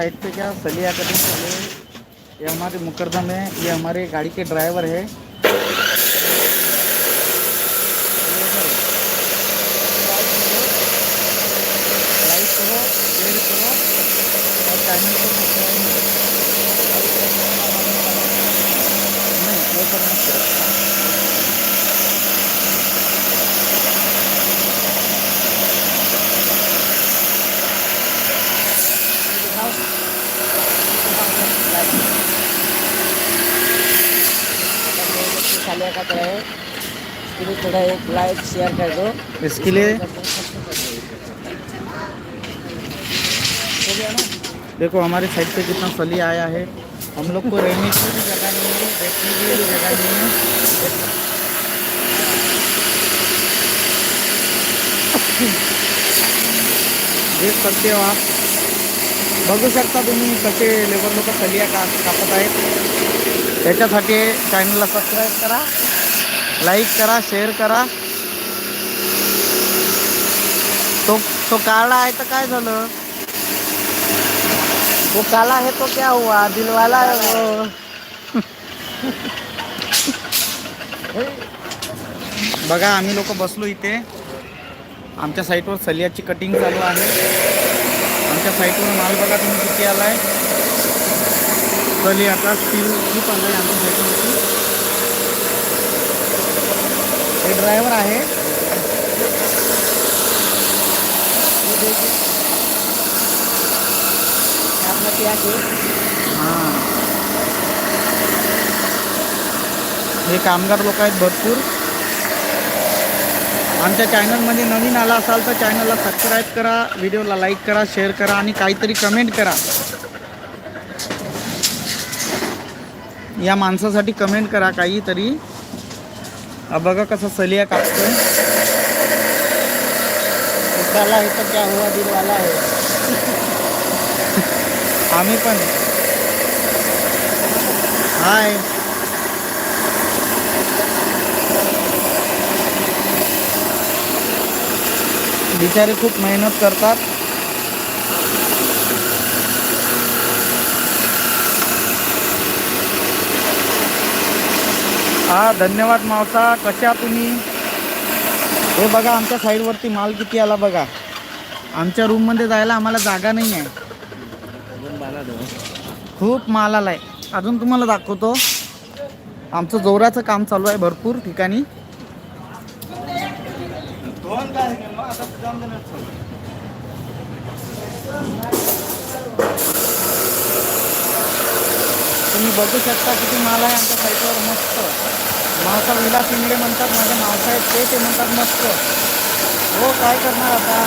Side पे क्या सलिया cutting चल ये हमारे मुकरदम है ये हमारे गाड़ी के ड्राइवर है। थोड़ा एक लाइक शेयर कर दो। इसके लिए देखो, हमारे साइड पे कितना सली आया है, हम लोग को रहने की भी जगह नहीं है बैठने की भी जगह नहीं है। देख सकते हो आप। बघू शकता तुम्ही कसे लेबर लोक सलिया का कापत आहेत त्याच्यासाठी चॅनलला सबस्क्राईब करा। लाईक करा शेअर करा. तो तो काळा आहे तर काय झालं? तो काला है तो क्या हुआ? दिलवाला है वो. बघा आम्ही लोक बसलो इथे. आमच्या साईटवर सलियाची कटिंग चालू आहे. आमच्या साईटवर माल बघा तुम्ही किती आला आहे आता स्टील खूप आहे आमच्या साईटवरती हे ड्रायव्हर आहे. हां. हे कामगार लोक आहेत भरपूर. आमच्या चॅनलमध्ये नवीन आला असाल तर चॅनलला सबस्क्राईब करा व्हिडिओला लाईक करा शेअर करा आणि काहीतरी कमेंट करा. या माणसासाठी कमेंट करा काहीतरी. हा बघा कसा सलिया कापतोय. काला है तो क्या हुआ दिल वाला है. आम्ही पण. हाय. बिचारे खूप मेहनत करतात. हा धन्यवाद मावसा. कशा तुम्ही? हे बघा आमच्या साईडवरती माल किती आला बघा. आमच्या रूममध्ये जायला आम्हाला जागा नाही आहे. खूप माल आलाय. अजून तुम्हाला दाखवतो. आमचं जोराचं काम चालू आहे भरपूर ठिकाणी. तुम्ही बघू शकता किती माल आहे आमच्या साईटवर मस्त. मावसा विलास इंगडे म्हणतात माझे मावसा आहेत ते ते म्हणतात मस्त. हो काय करणार आता?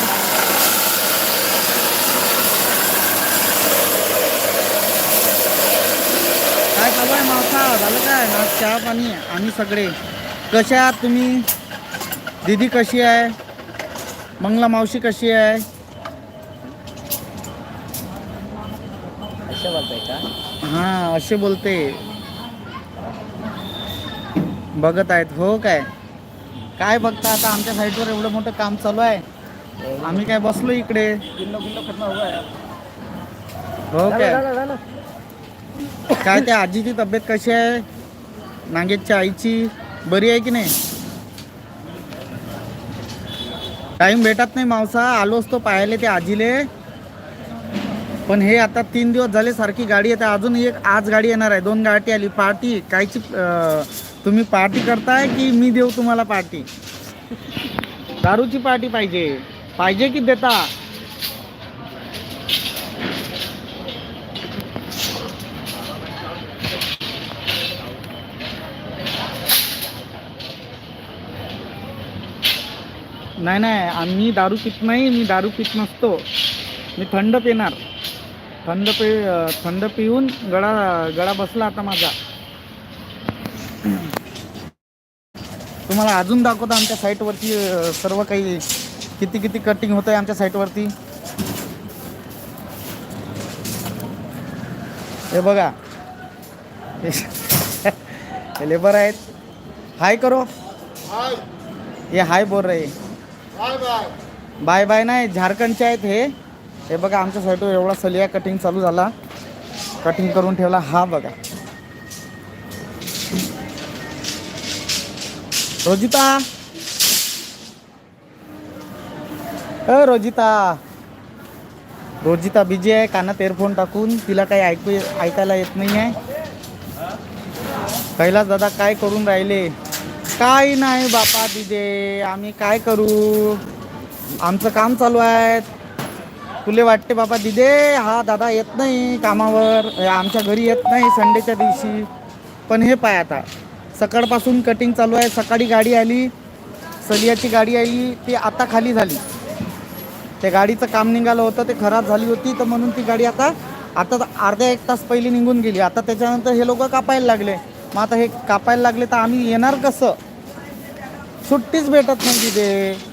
काय चालू आहे मावसा झालं काय? ना चहा पाणी आम्ही सगळे. कसे आहात तुम्ही? दीदी कशी आहे? मंगला मावशी कशी आहे? ऐसे बोलते का? हां असे बोलते. बघत आहेत. हो काय? काय बघता आता? आमच्या साईडवर एवढं मोठं काम चालू आहे. आम्ही काय बसलो इकडे. है काय? काय त्या आजीची तब्येत कशी आहे? नागेशच्या आईची बरी आहे की नाही? टाईम भेटत नाही मावसा. आलो असतो पाहायला ते आजीले. पण हे आता तीन दिवस झाले सारखी गाडी येते अजून एक आज गाडी येणार आहे. दोन गाडी आली. पार्टी कायची तुम्ही पार्टी करताय की मी देऊ तुम्हाला पार्टी? दारूची पार्टी पाहिजे. पाहिजे की देता? नाही नाही आम्ही दारू पित नाही मी दारू पित नसतो. मी थंड पिणार. थंड पि थंड पिऊन गळा गळा बसला आता माझा. तुम्हाला अजून दाखवतो आमच्या साईटवरती सर्व काही किती किती कटिंग होत आहे आमच्या साईटवरती हे बघा. हे लेबर आहेत. हाय करो. ये हाय बोल रहे. बाय बाय नाही झारखंडचे आहेत हे. हे बघा आमच्या साईडवर एवढा सलिया कटिंग चालू झाला. कटिंग करून ठेवला हा बघा. रोजिता अ रोजिता रोजिता बिजी आहे कानात एअरफोन टाकून तिला काही ऐकू ऐकायला येत नाही आहे कैलास दादा काय करून राहिले? काही नाही बापा दिदे आम्ही काय करू? आमचं काम चालू आहे. तुले वाटते बाबा दिदे हा दादा येत नाही कामावर. आमच्या घरी येत नाही संडेच्या दिवशी. पण हे पाय आता. सकाळपासून कटिंग चालू आहे. सकाळी गाडी आली सलियाची गाडी आली ती आता खाली झाली. त्या गाडीचं काम निघालं होतं ते खराब झाली होती तर म्हणून ती गाडी आता आता तर अर्ध्या एक तास पहिली निघून गेली. आता त्याच्यानंतर हे लोक कापायला लागले. मग आता हे कापायला लागले तर आम्ही येणार कसं? सुट्टीच भेटत नाही तिथे.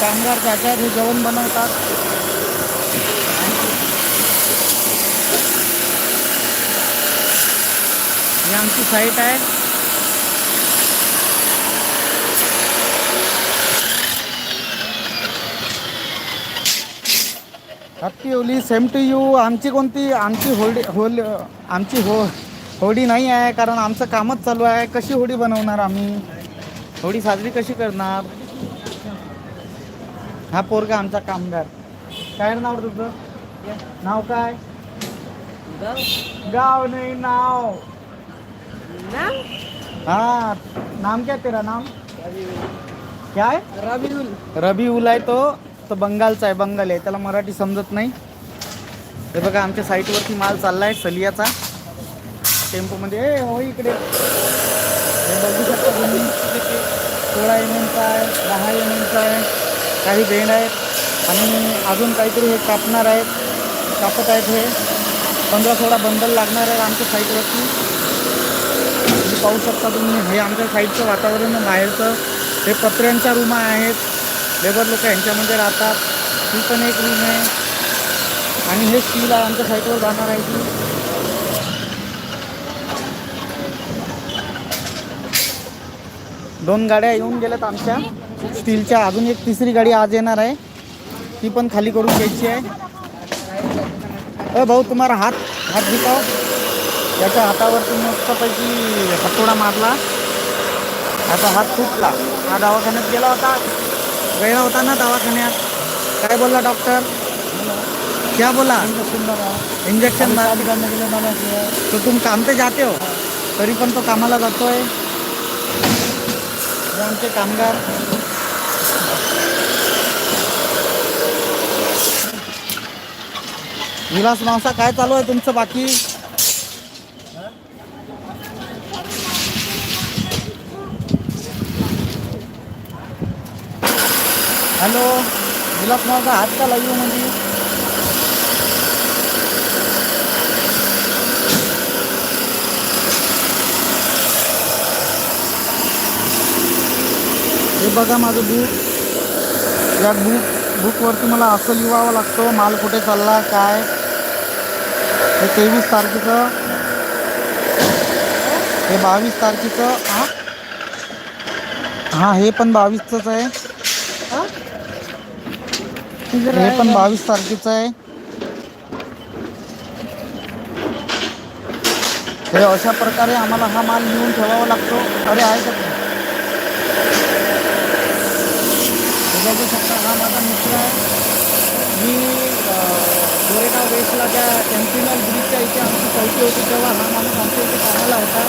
कामगार त्याच्यात हे जेवण बनवतात. ही आमची साईट आहे. Happy Holi same to you आमची कोणती? आमची होडी होल आमची हो होडी नाही आहे कारण आमचं कामच चालू आहे. कशी होडी बनवणार आम्ही? होडी साजरी कशी करणार? हा पोरगा आमचा कामगार. काय रे नाव तुझं? नाव काय? गाव. नाही नाव. हाँ नाम क्या तेरा नाम? क्या? है रबिउल रबी उल आहे तो. तो बंगालचा आहे बंगाली आहे. त्याला मराठी समजत नाही. हे बघा आमच्या साईटवरती माल चालला आहे सलियाचा. टेम्पोमध्ये. ए हो इकडे. हे बघू शकता तुम्ही. सोळा एम एमचा आहे दहा एम एमचा आहे. काही बेंड आहेत आणि अजून काहीतरी हे कापणार आहेत. कापत आहेत हे. पंधरा सोळा बंडल लागणार आहे आमच्या साईडवरती तुम्ही पाहू शकता तुम्ही हे आमच्या साईडचं वातावरण बाहेरचं. हे पत्र्यांच्या रूम आहेत. लेबर लोक यांच्यामध्ये राहतात. ही पण एक रूम आहे. आणि हे स्टील आहे आमच्या साईडवर जाणार आहे. ती दोन गाड्या येऊन गेल्यात आमच्या. स्टीलच्या अजून एक तिसरी गाडी आज येणार आहे. ती पण खाली करून घ्यायची आहे. अ भाऊ तुम्हाला हात हात दिसाव याच्या हातावरती मस्तपैकी हातोडा मारला. आता हात तुटला हा दवाखान्यात गेला होता. गेला होता ना दवाखान्यात. काय बोलला डॉक्टर? क्या बोला? इंजेक्शन तो तुम काम पे जाते हो. तरी पण तो कामाला जातोय. आमचे कामगार. विलास मावसा काय चालू आहे तुमचं बाकी? हॅलो विलास मावसा हात का लावू म्हणजे? हे बघा माझं बुक या बुक बुकवरती मला असं लिहावं लागतं माल कुठे चालला काय? हे तेवीस तारखेचं. हे बावीस तारखेचं हां? हां हे पण बावीसचंच आहे. हे? पण बावीस तारखेचं आहे. हे अशा प्रकारे आम्हाला हा माल लिहून ठेवावा लागतो. अरे आहे का? हे बघू शकता हा माझा मित्र आहे. गोरेगाव वेस्टला त्या एम्पिनल ब्रिजच्या इथे आमची चौकी होती तेव्हा हा माणूस आमच्या इथे कामाला होता.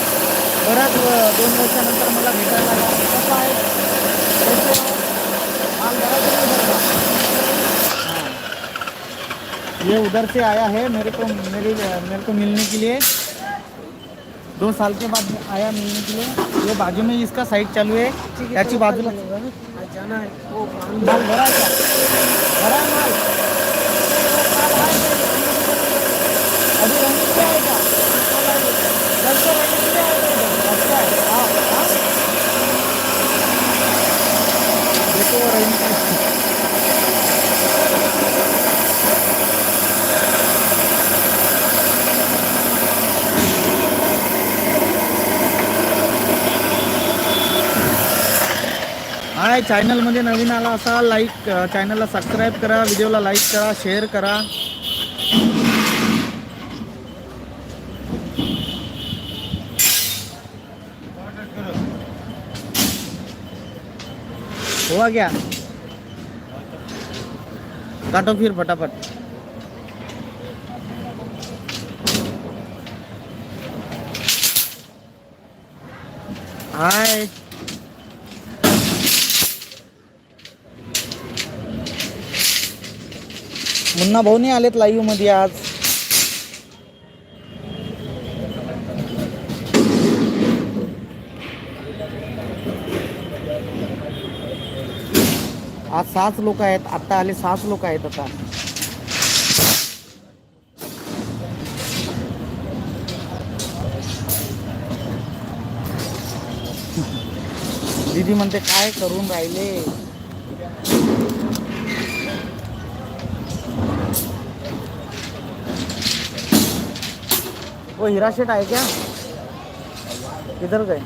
बऱ्याच दोन वर्षानंतर मला भेटायला आला. कसा आहे? माल। ये उधर से आया है मेरे को मेरे मेरे को मिलने के लिए. दो साल के बाद आया मिलने के लिए. ये बाजू में इसका साइड चालू है. याची बाजूला जाना है. वो माल भरा है भरा है माल? चॅनलमध्ये नवीन आला असाल लाईक चॅनलला सबस्क्राईब करा व्हिडिओला लाईक करा शेअर करा. हुआ क्या काटो फिर फटाफट. हाय मुन्ना भाऊ नाही आलेत लाईव्हमध्ये आज. आज सहाच लोक आहेत आता आले सहाच लोक आहेत आता. दीदी म्हणते काय करून राहिले? वो हीरा शेट आहे क्या? किधर गए.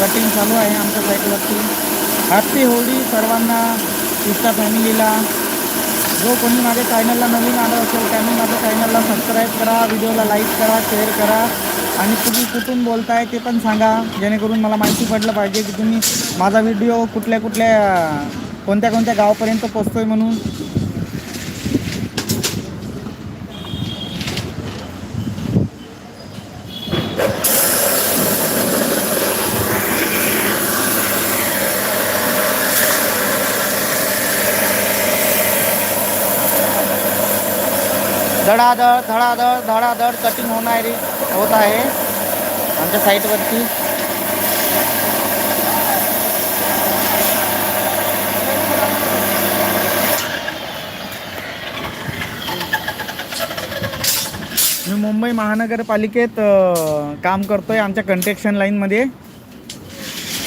कटिंग चालू आहे आमच्या साईडवरती हॅपी होळी सर्वांना इष्टा फॅमिलीला जो कोणी माझ्या चॅनलला नवीन आलं असेल त्यांनी माझ्या चॅनलला सबस्क्राईब करा व्हिडिओला लाईक करा शेअर करा. आणि तुम्ही कुठून बोलताय ते पण सांगा जेणेकरून मला माहिती पडलं पाहिजे की तुम्ही माझा व्हिडिओ कुठल्या कुठल्या कोणत्या कोणत्या गावापर्यंत पोचतोय म्हणून. धडाधड धडाधड धडाधड कटिंग होणारी होत आहे. आमच्या साईटवरती मी मुंबई महानगरपालिकेत काम करतोय आमच्या कंट्रेक्शन लाईनमध्ये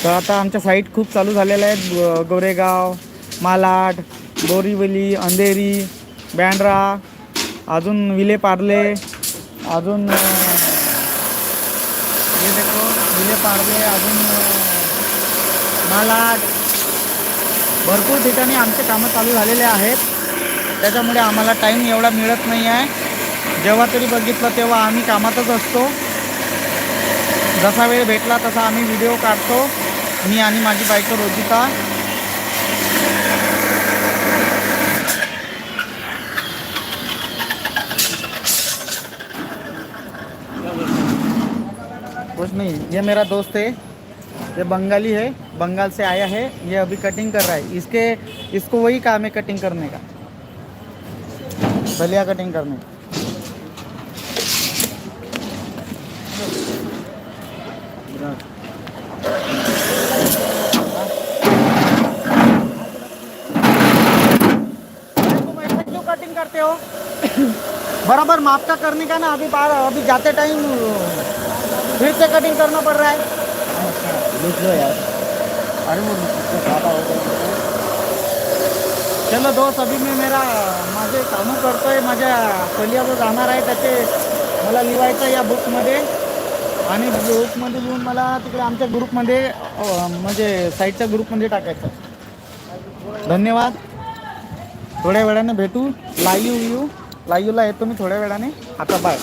तर आता आमच्या साईट खूप चालू झालेल्या आहेत गोरेगाव मालाड बोरीवली अंधेरी बँड्रा अजून विले पार्ले अजून हे देखो विले पार्ले अजून मालाड. भरपूर ठिकाणी आमचे कामं चालू झालेले आहेत. त्याच्यामुळे आम्हाला टाईम एवढा मिळत नाही आहे जेव्हा तरी बघितलं तेव्हा आम्ही कामातच असतो. जसा वेळ भेटला तसा आम्ही व्हिडिओ काढतो. मी आणि माझी बायको रोजिता. कुछ नहीं, ये मेरा दोस्त है, ये बंगाली है, बंगाल से आया है, ये अभी कटिंग कर रहा है, इसके, इसको वही काम है कटिंग करने का फलिया कटिंग करने का। करते हो बराबर माप का करने का ना, अभी बार अभी जाते टाइम फिर से कटिंग करना पड़ रहा है लिख लो यार. अरे वो ज़्यादा हो गया चलो दोस्त अभी मी मेरा माझे कामं करतोय माझ्या पलियावर जाणार आहे त्याचे मला लिहायचं या बुकमध्ये आणि बुकमध्ये लिहून मला तिकडे आमच्या ग्रुपमध्ये म्हणजे साईडच्या ग्रुपमध्ये टाकायचं. धन्यवाद. थोड्या वेळाने भेटू. लाईव्ह येऊ. लाईव्हला येतो मी थोड्या वेळाने. आता बाय